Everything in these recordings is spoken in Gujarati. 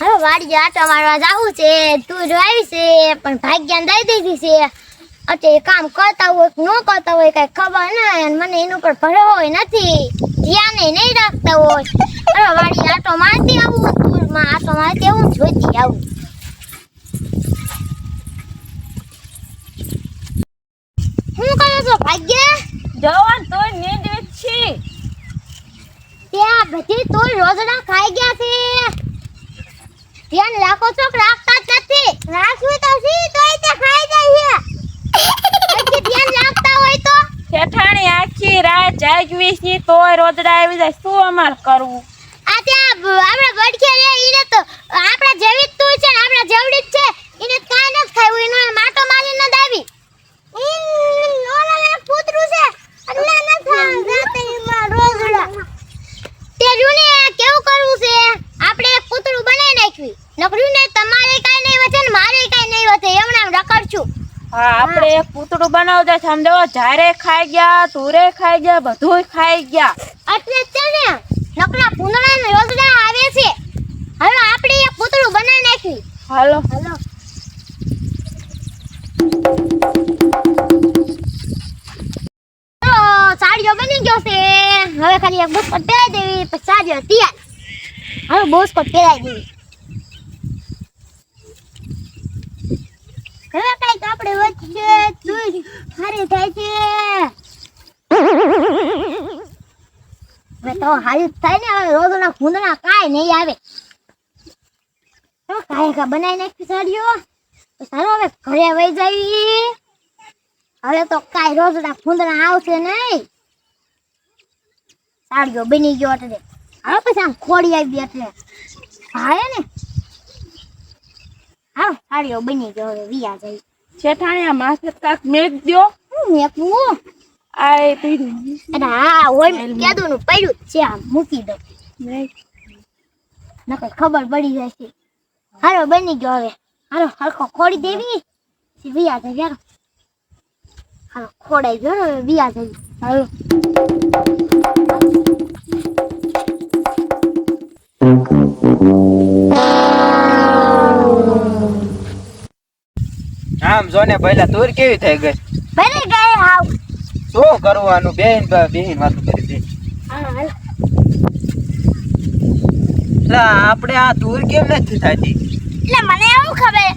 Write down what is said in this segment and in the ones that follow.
વાડી આટો મારવા જાવું છે. તું જોઈ છે પણ ભાગ્યાન દઈ દીધી છે. એ કામ કરતા હોય ન કરતા હોય કઈ ખબર ના અને મને એનું પર ભરો હોય નથી. ધ્યાને નહીં રાખતા હોય. અરે વાડી આટો મારતી આવું ટૂરમાં આટો મારતી આવું જોઈતી આવું. શું કરો છો ભાગ્ય? જવાન તોય નીંદ છે. ત્યાં બધી તોય રોજડા ખાઈ ગયા છે. ધ્યાન રાખો છો રાખતા જ નથી. રાખ્યું તો છે તોય તે ખાઈ જાય છે ધ્યાન રાખતા હોય તો? શેઠાણી આખી રાત જાગવી છે તોય રોદડા આવી જાય. શું અમાર કરવું? આ ત્યાં આપણે આપણા બડખે રે ઈને તો આપણા જેવી જ તું છે ને આપણા જેવડી જ છે ઈને તો કાંઈ નથી ખાવું એનો માટો મારીને જ આવી ઈન, ઓલાને પૂતરું છે એટલે નથી જાતે એમાં રોજડા તે રૂને કેવું કરવું છે આપણે એક પૂતળું બનાવી નાખ્યું નકર્યું ને તમારે કાંઈ નહીં વધે ને મારે કાંઈ નહીં વધે એમણે આમ રખડશું હા આપણે પૂતળું બનાવતા સમજો જારે ખાઈ ગયા તુરે ખાઈ ગયા બધુંય ખાઈ ગયા. એટલે છે ને નકરા પૂંદડા ને રોજડા આવે છે. હવે આપણે એક પૂતળું બનાવી નાખી હાલો. હાલો. સાડીઓ બની ગયો છે. હવે ખાલી એક બુસ્કોટ પહેરાઈ દેવી પછી સાડીઓ તૈયાર. હવે બુસ્કોટ પહેરાઈ દેવી. હવે કંઈક આપણે હવે તો હારી રોજ ને, હવે રોજના ખૂંદણા કાંઈ નહીં આવશે નહીં. સાડીઓ બની ગયો એટલે. હવે પછી આમ ખોડી આવી એટલે. ભાવે ને? હા સાડીઓ બની ગયો હવે વિયા જઈ શેઠાણી આ માથે કાક મેક દ્યો. હું મેકવું આ એ પીધું. અરે હા હોય કેદું નું પડ્યું છે આમ મૂકી દો નકર ખબર પડી જાય છે. હારો બની ગયો હવે. હારો હરખો ખોડી દેવી. વિયા જઈ હારો ખોડાઈ ગયો હવે વિયા જઈ હાલો. આમ જો ને પહેલા તુર કેવી થઈ ગઈ? ભરી ગઈ હાવ. શું કરવાનું? બેન બેન વાતો કરી દે. એટલે આપણે આ તુર કેમ નથી થતી? એટલે મને એવું ખબર.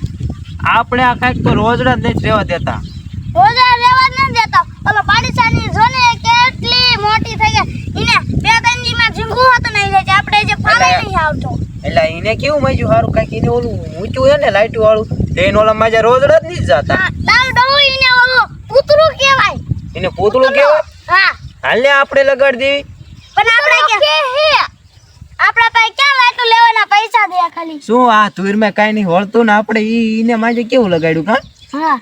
આપણે આ કંઈક તો રોજડા જ નથી રહેવા દેતા. રોજડા રેવા જ નથી દેતા. ઓલો પાડીસાની જો ને કેટલી મોટી થઈ ગઈ. ઇને બે દંડીમાં ઝીંગું હતું નહીં જાય આપણે જે ફાવે નહીં આવતો. એને કેવું મજ્યું સારું કાંઈક એને ઓલું ઊંચું છે ને લાઈટ વાળું તો એને ઓલા માજા રોજ રોજ નહીં જતા. હા એને ઓલો પૂતરું કહેવાય. એને પૂતળું કહેવાય? હા. હાલ ને આપણે લગાડી દેવી. પણ આપણે કે હે? આપણા પાસે ક્યાં લાટુ લેવાના પૈસા દે ખાલી? શું આ તુરમાં કાઈ નહીં હોળતું ને આપણે ઈ એને માજે કેવું લગાડ્યું કા? હા.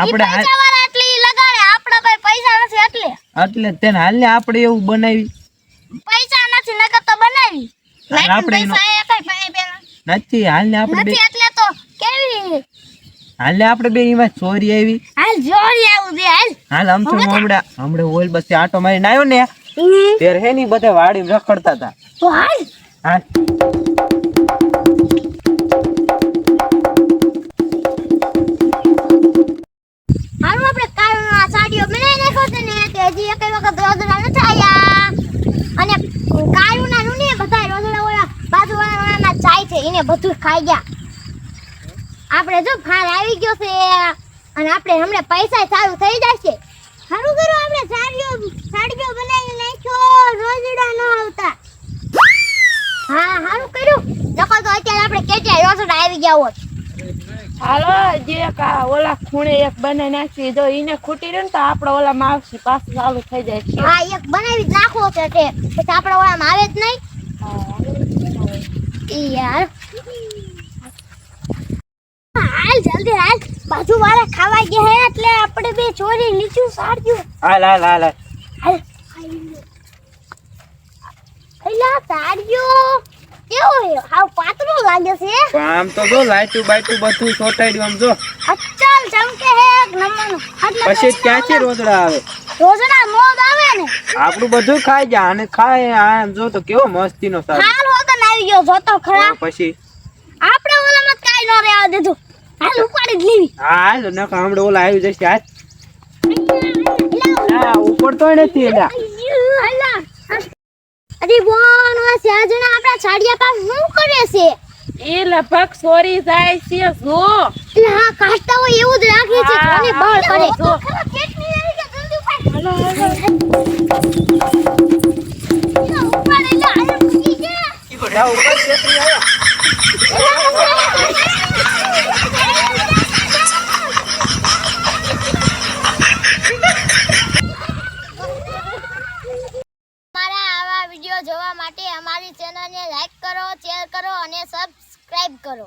આપણે પૈસા વાળા એટલે ઈ લગાડે. આપણા પાસે પૈસા નથી એટલે. એટલે તેને હાલ ને આપણે એવું બનાવી. પૈસા નથી નકર તો બનાવી. આપણે નથી હાલ ને આપણે નથી એટલે તો કેવી હાલ ને આપણે બે એમાં ચોરી આવી. હાલ જોરી આવું દે હાલ. હાલ આમ તો હમણાં હમણાં ઓઇલ બસ આટો મારીને આવ્યો ને ત્યારે હે ની બધા વાડી રખડતા હતા. તો હાલ. હાલ. એને બધું ખાઈ ગયા. આપણે જો ફાર આવી ગયો છે અને આપણે હમણાં પૈસા સારું થઈ જશે. સારું કરો આપણે સાડીઓ સાડીઓ બનાવી નાખ્યો રોજડા ન આવતા. હા સારું કર્યું. નકર તો અત્યારે આપણે કેટલાય રોજડા આવી ગયા હોત. હાલો જે એક ઓલા ખૂણે એક બનાવી નાખી જો એને ખૂટી રહ્યું ને તો આપણે ઓલા માં આવશે પાછું ચાલુ થઈ જાય છે. હા એક બનાવી જ નાખવો છે તે. પછી આપણા ઓળામાં આવે જ નહીં. ઈ યાર. હાલ જલ્દી હાલ. બાજુ વાળા ખાવા ગયા હે એટલે આપણે બે ચોરી લીચું સાડ્યું હાલ હાલ હાલ હાલ. હાલ. સાડ્યો કેવો હે હાવ પાતળો લાગે છે. આમ તો જો લાઈટું બાઈટું બધું ચોટાડ્યું આમ જો. અચ્છલ ચમકે હે એક એટલે પછી રોજડા આવે? રોજડા મોજ આવે ને. આપણું બધું ખાઈ જા અને ખાય આમ જો તો કેવો મસ્તીનો હોતન આવી ગયો જોતો ખરા. પછી? આપણે ઓલામાં કાઈ કાંઈ ન રહેવા દીધું હાલ ઉપાડી જ લેવી. હા હાલ નકર હમણાં ઓલા આવી જશે હાલ. એલા, ના ઉપડતો નથી એલા અરે બોન ઓલા સાજણા આપણા છાડિયા પાસ શું કરે છે? એ લગભગ સોરી જાય છે જો. એટલે હા કાસ્તા હોય એવું જ રાખે છે અને બળ કરે જો, કેટલી આવી કે જલ્દી ઉપાડ. જા ઉપર છેતરી જોવા માટે અમારી ચેનલને લાઈક કરો શેર કરો અને સબસ્ક્રાઇબ કરો.